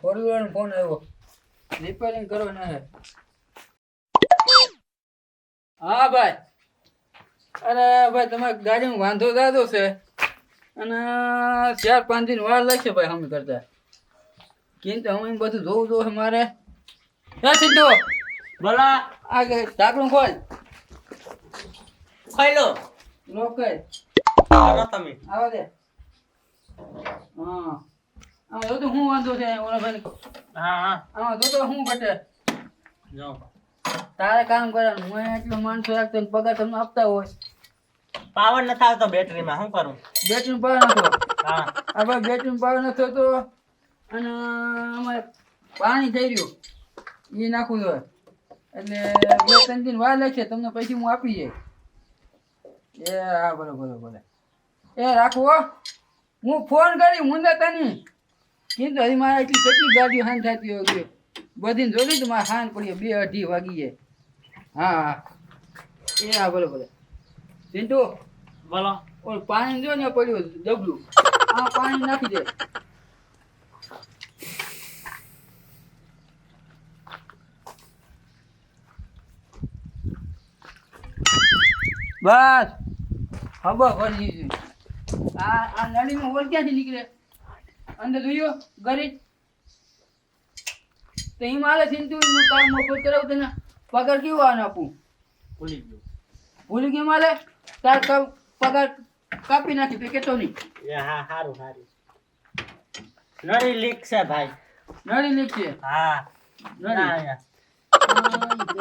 Four wheeler phone આવ્યો. Repairing કરો ને હા ભાઈ. અરે ભાઈ તમારી ગાડીમાં વાંધો દાદો છે. અને ચાર પાંચ દિન વાર લાગશે ભાઈ અમે કરતા. કેમ તો અમે બધું જોવું જોવું મારે. હે સિદ્ધો? બોલો. આ કે ઢાંકણું ખોલ. ખાઈ રોકે આવો તમે. આવો દે. હા. જો તો શું વાંધો છે હા હા. આમાં તો ઘટે. જો. તારે કામ કરવાનું હું એટલું માણસો રાખતો ને પગાર તમને આપતા હોય. પાવર નથી આવતો બેટરીમાં શું કરું? બેટરી પાવર નતો હા. બેટરી પાવર નતો તો અને અમારે પાણી થઈ રહ્યું. એ નાખવું જોઈએ એટલે બે ત્રણ દિન વાર લાગશે તમને પૈસા હું આપી જાય એ હા બોલો બોલો બોલો એ રાખો હો. હું ફોન કરી મુંદા તની. કીધું હજી મારે એટલી કેટલી ગાડીઓ હાન થતી હોય છે. બધી જોડી તો મારે હાન પડી બે અઢી વાગી જાય. હા હા. એ હા બોલો બોલો ચિંટુ બોલો. ઓલ પાણી જો ને પડ્યું ડબલું. આ પાણી નાખી દે. બસ. ખબર પડી ગઈ. આ આ નળીમાં ઓલ ક્યાંથી નીકળે? અંદર જોયો ગરીબ. તો એમ હાલે નું કામ મફત કરાવું તને પગાર કેવો આને આપું? ભૂલી ગયો. ભૂલી ગયો માલે તાર પગાર કાપી નાખી તે કેતો નહીં એ હા સારું સારું નળી લીક છે ભાઈ. નળી લીક છે? હા. નળી.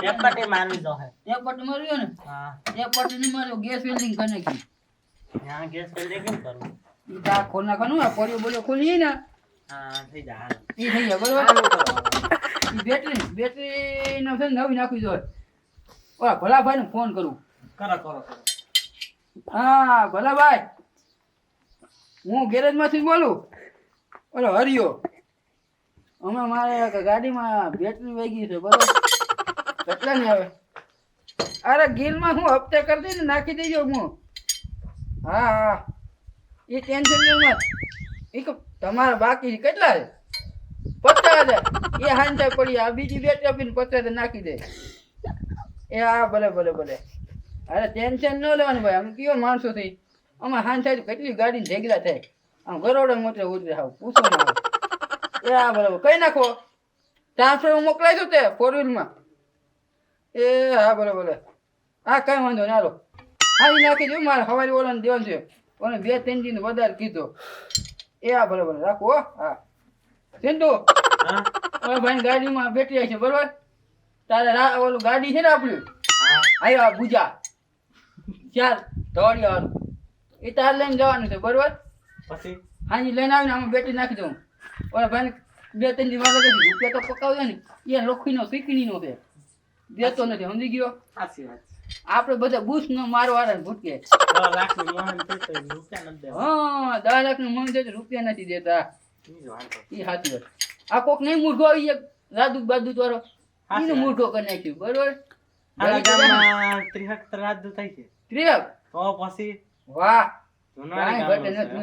એક પટ્ટી મારી દો હે. એક પટ્ટી માર્યો ને? હા. એક પટ્ટી ની માર્યો ગેસ વેલ્ડિંગ કરી નાખી. ગેસ વેલ્ડિંગ કેમ કરું? તાર ખોલ નાખવાનું આ પોરિયો બોરિયો ખોલી ને? હા થઈ જાય હારું. થઈ જાય બરોબર? હારું કરો. ઈ બેટરી બેટરી નો છે નવી નાખવી જોઈએ. ઓલા ભલાભાઈ ને ફોન કરું. કરો કરો કરો. હા ભલાભાઈ હું ગેરેજમાંથી બોલું? ઓલો હરિયો અમે મારે ગાડીમાં બેટરી વહી ગઈ છે બરોબર? કેટલા નહીં આવે? અરે ગીલમાં હું હપ્તે કરી દઈ ને નાખી દેજો હું. હા હા. એ ટેન્શન લેવું મત એ કે તમારા બાકી કેટલા છે? પચાસ હજાર. એ હાંચા પડી, આ બીજી બે આપીને પચાસ હજાર નાખી દે. એ હા ભલે ભલે ભલે. અરે ટેન્શન ન લેવાનું ભાઈ. આમ કયો માણસો થઈ અમે હાંચા કેટલી ગાડી ઢેગલા થાય. આમ ગરોડા મોટે ઉતરે હાવ. પૂછો ના એ હા બરાબર કઈ નાખો? ટ્રાન્સફર મોકલાય છો તે ફોર વ્હીલમાં એ હા બરાબર હા કઈ વાંધો નહીં. હાલો. હા એ નાખી દઉં. મારે હવારી ઓલાને દેવાનું છે. ઓને બે ત્રણ દિન વધારે કીધો. એ હા બરાબર રાખો હો. હા. સિંધુ હા? ઓલા ભાઈ ગાડીમાં બેટરી આવી છે બરોબર? તારે ઓલું ગાડી છે ને આપણું? આવ્યા આ પૂજા ચાલ દોડી આવવાનું એ તાર લઈને જવાનું છે બરોબર? પછી? હાજી લઈને આવીને આમાં બેટરી નાખી દઉં. ઓલા ભાઈને બે ત્રણ દિવસ લાગે રૂપિયા તો પકાવ્યો ને. એ લોખીનો શીકણીનો છે. દેતો નથી સમજી ગયો? સાચી વાત આપણે બધા બુશ નો મારો વાળા ભૂટકે દસ હા લાખનું છે રૂપિયા નથી દેતા. એ સાચી વાત. આ કોક નહીં મૂર્ખો આવી જાય રાજુ બાજુ તારો. એને મૂર્ખો કરી નાખ્યું બરોબર? થાય છે. ત્રેક તો પછી વાહ. કાંઈ ઘટે નથી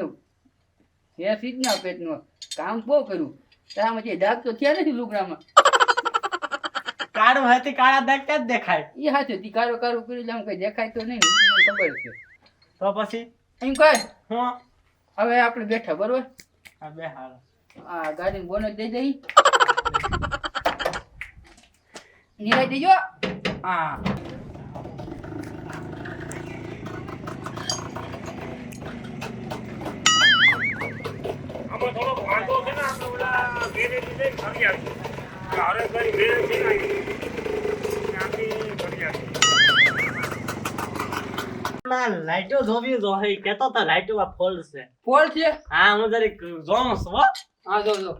કામ બહુ કર્યું. તારામાં જે ડાક તો થયા નથી લુગડામાં. કાળું હતી કાળા દાગ જ દેખાય. એ હાથે તી કાળો કારો કરી લે આમ કઈ દેખાય તો નહીં મને ખબર છે. તો પછી? એમ કહે? હું? હવે આપણે બેઠા બરોબર? હા બે હાલ. આ ગાડી બોનટ દઈ દઈ. નિરાય દેજો. હા. થોડોક વાંધો છે ને આપણે ઓલા ઘેરે જઈને ફરી છે ત્યાંથી લાઈટો જોવી જો હે કેતો તો લાઈટો માં ફોલ છે. ફોલ છે? હા હું જરીક જોઉં છું હા. જો જો.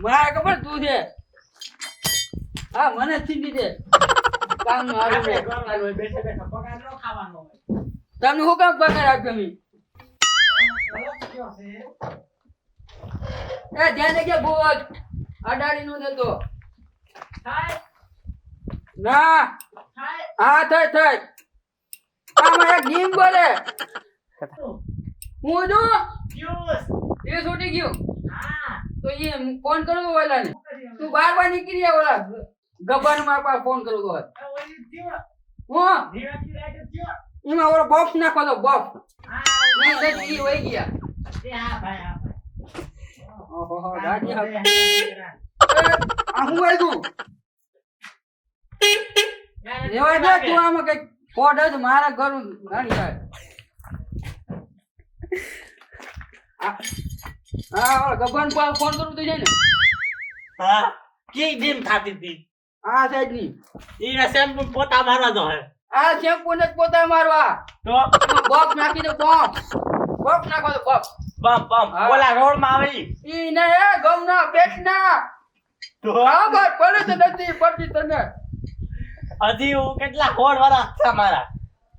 મારે ખબર તું છે? હા મને ચીંધી દે કામ હોય, બેઠા બેઠા પગાર નો ખાવાનો તમને શું કામ પગાર આપ્યો મી? એ ધ્યાન કે બોજ અડાડી નો દેતો થાય. ના. થાય. હા થાય થાય. આમાં એક ગીમ બોલે. હું જો? એ છૂટી ગયું. હા. તો એ ફોન તો ઓલા ને તું બાર બાર નીકળી જા ઓલા ગબ્બર માર પાસે ફોન કરું તો હું. એમાં ઓલો બોક્સ નાખો તો બોક્સ તો ઈ વહી ગયા. ઓહો ગાડી આ હું વાગ્યું? રેવા દે તું આમાં કંઈક કોડ જ મારા ઘર નાની થાય. આ- હા ગબ્બર પાસે ફોન કરવું તો છે ને હા કી ડીમ ખાતી હતી? આ સાઈડની ઈને શેમ્પુ પોતા મારવા દો હે. આ શેમ્પુ ને પોતા મારવા. તો? બોક્સ નાખી દો બોક્સ બોક્સ નાખો તો બોક્સ બમ બમ. ઓલા રોડમાં આવી. ઈ ને એ ગમના પેટના તો ખબર પડે તો નથી પડતી તને. હજી હું કેટલા હોડ વાળા હતા મારા.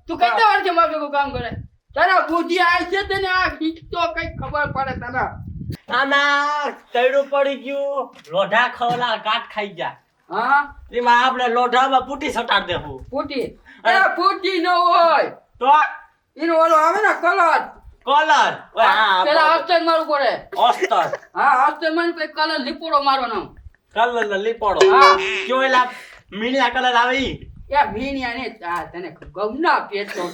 તું કેટલા વાર છે મારું કામ કરે? તારા બુદ્ધિ આ છે તને આ ખીચતો કઈ ખબર પડે તને. આના તૈડું પડી ગયું. લોઢા ખવલા કાટ ખાઈ ગયા હા? એમાં આપણે લોઢામાં પૂટી સટાડ દેવું. પૂટી એ ફૂટી ન હોય. તો એનો ઓલો આવે ને કલર. કલર પેલા અસ્તર મારું પડે. ઓસ્તર હા અસ્તર મારી પછી કલર લીપોડો મારવાનો. કલર લીપોડો હા. કયો એલા મીણિયા કલર આવે એ મીણિયા ને આ તને ગમના પેટો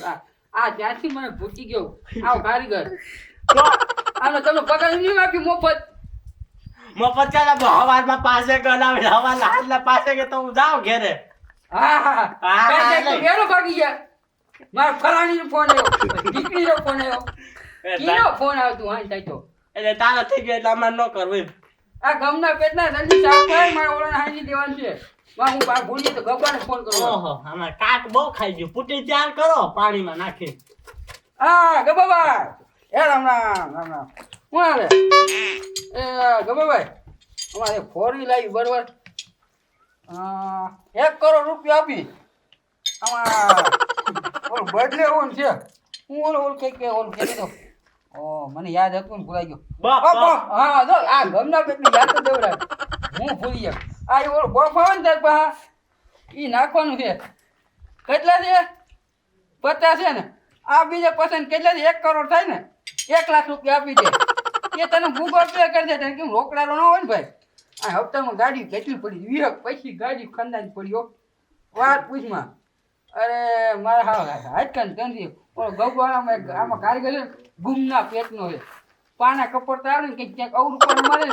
આ ત્યાંથી મને ભૂતી ગયો. આવ કારીગર. આનો તમને પગાર નહીં આપ્યું મફત. મફત ચાલે હવારમાં પાસે ગલાવે હવાર હાથલા પાસે કે તો હું જાઉં ઘેરે. હા હા હા, ભાગી ગયા. મારા ફલાણીનો ફોન આવ્યો દીકરીનો ફોન આવ્યો. કીનો ફોન આવતું હા થાય તો એટલે તારા થઈ ગયા એટલે અમારે ન કરવું એમ. આ ગમના પેટના જલ્દી સાફ કર મારા ઓલાને હાંજી દેવાનું છે. માં હું બા ભૂલી તો ગબ્બાને ફોન કરો ઓહો આમાં કાક બહુ ખાઈ ગયું. પૂટી તૈયાર કરો પાણીમાં નાખી. હા ગબ્બાભાઈ એ રામ રામ રામ રામ. હું હાલે? એ ગબ્બાભાઈ અમારે ફોરી લાવી બરોબર. અ, એક કરોડ રૂપિયા આપી. આમાં ઓલું બદલે ઓન છે? હું ઓલ ઓલ કઈ કે ઓલું હતો. ઓ મને યાદ હતું ને ભૂલાઈ ગયો. બપ. હા જો આ ગમના પેટની યાદ તો દેવડાવે હું ભૂલી ગયો. આ ઓલો બફ ને તાર પાસે ઈ નાખવાનું છે. કેટલા છે? પચાસ છે ને. આ બીજા પસંદ કેટલા છે? એક કરોડ થાય ને. એક લાખ રૂપિયા આપી દે. એ તને ગૂગલ પે કરી દે તને કેમ રોકડાનો ન હોય ને ભાઈ? આ હપ્તામાં ગાડી કેટલી પડી? વીસ પછી ગાડી ખંડાની પડી વાત પૂછમાં. અરે, મારા હા હાટકન કંદી ઓલો ગગવાળામાં આમાં કારીગર ગુમના પેટનો છે. પાના કપડતા આવે કે ક્યાંક અવરું પણ મારે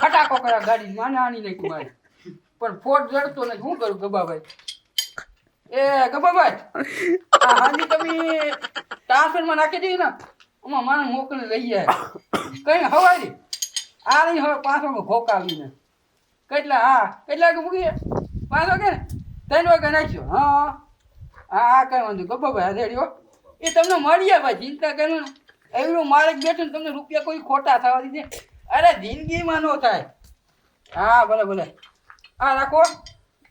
ફટાકો કરે ગાડી માને આની નાખી મારે. પણ ફોટ જડતો નથી શું કરું ગબાભાઈ? એ ગબાભાઈ, આ હાજી તમે ટ્રાન્સફરમાં નાખી દીધી ને, આમાં માણસ મોકલી લઈ જાય. કઈ હવારી. આ નહીં, હવે પાંચ વાગે કેટલા, હા, કેટલા મૂકીએ પાંચ વાગે? ને ત્રણ વાગે નાખ્યો. હા. હા હા કઈ વાંધો ગબ્બાભાઈ ભાઈ હો. એ તમને મળીએ ભાઈ ચિંતા કરો ને એવડું માલિક બેઠું ને તમને રૂપિયા કોઈ ખોટા થવા દીધે. અરે જિંદગીમાં ન થાય. હા ભલે ભલે. હા રાખો.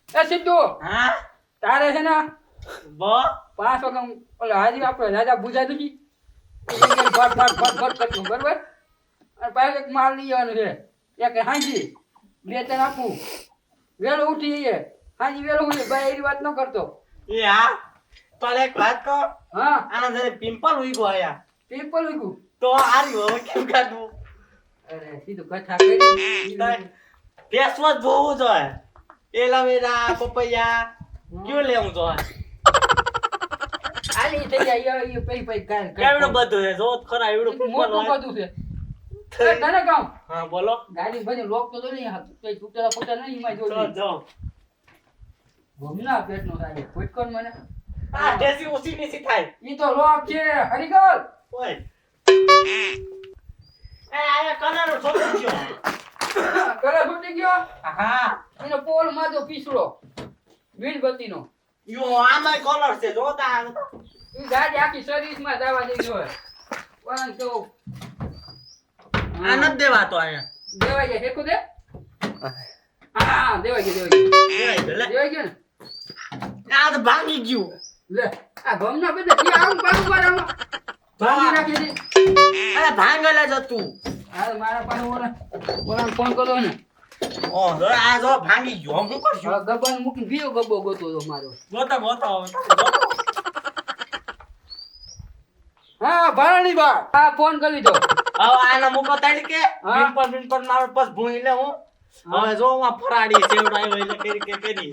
એ સિદ્ધુ હા? તારે છે ને. પાંચ વાગે ઓલે હાજી આપણે રાજા એ જગ્યાએ ફટ ફટ ફટ ફટ બરોબર? અને પાછું એક માલ લઈ જવાનું છે. એક હાંજી બે ત્રણ આપું વેલો ઉઠી જઈએ. હાંજી વેલો ઉઠી ભાઈ એવી વાત ન કરતો. એ હા? પણ એક વાત કહો. હા. આના જયારે પિમ્પલ ઉગ્યો આયા પિમ્પલ ઉગું તો હાર્યું હવે કેમ કાઢવું અરે સીધું કથા કરી ફેસ વોશ જોવું જોઈએ. એલાવેરા પપૈયા કયું લેવું જોઈએ? આલી થઈ જાય એ પઈ પઈ કાંઈ કેવડું બધું છે જો તો ખરા એવડું મોટું બધું છે. તને કહું હા બોલો. ગાડી બધી લોક તો નહીં કઈ તૂટેલા ફૂટેલા નહીં એમાં જો જોઈ જો ગમના પેટનો થાય ફૂટકોન મને. આ દેશી ઓછી નીચી થાય ઈ તો લોક છે. હરિગલ ઓય. એ આયા કલર છોડી ગયો કલર ફૂટી ગયો? હા. એનો પોલમાં તો પીસડો વીણબત્તીનો યો આમાં કલર છે જો તા ઈ ગાડી આખી સર્વિસમાં જવા દેવી હોય. પણ તો. આ નથી દેવાતો અહીંયા. દેવાઈ જાય હેકો દે. હા. દેવાઈ ગયો. દેવાઈ ગયો લે. દેવાઈ ગયો ને? આ તો ભાંગી ગયું. લે આ ગમના બધા ત્યાં આવું પાછું મારામાં ભાંગી નાખી દે અરે ભાંગેલા જ હતું. હા મારા પાસે ઓલા ઓલાને ફોન કરો ને. ઓ જો આ જો ભાંગી ગયો. હું કરશું હવે ગબ્બાને મૂકીને બીજો ગોતો હતો મારો. ગોતો ગોતો હા ભરણી બા હા ફોન કરી દો. હવે આને મૂકો. બિનપર બિનપર મારો બસ ભૂઈ લે હું. હવે જો હું ફરાડી સેવડાવ્યો એટલે કરી કે કરી.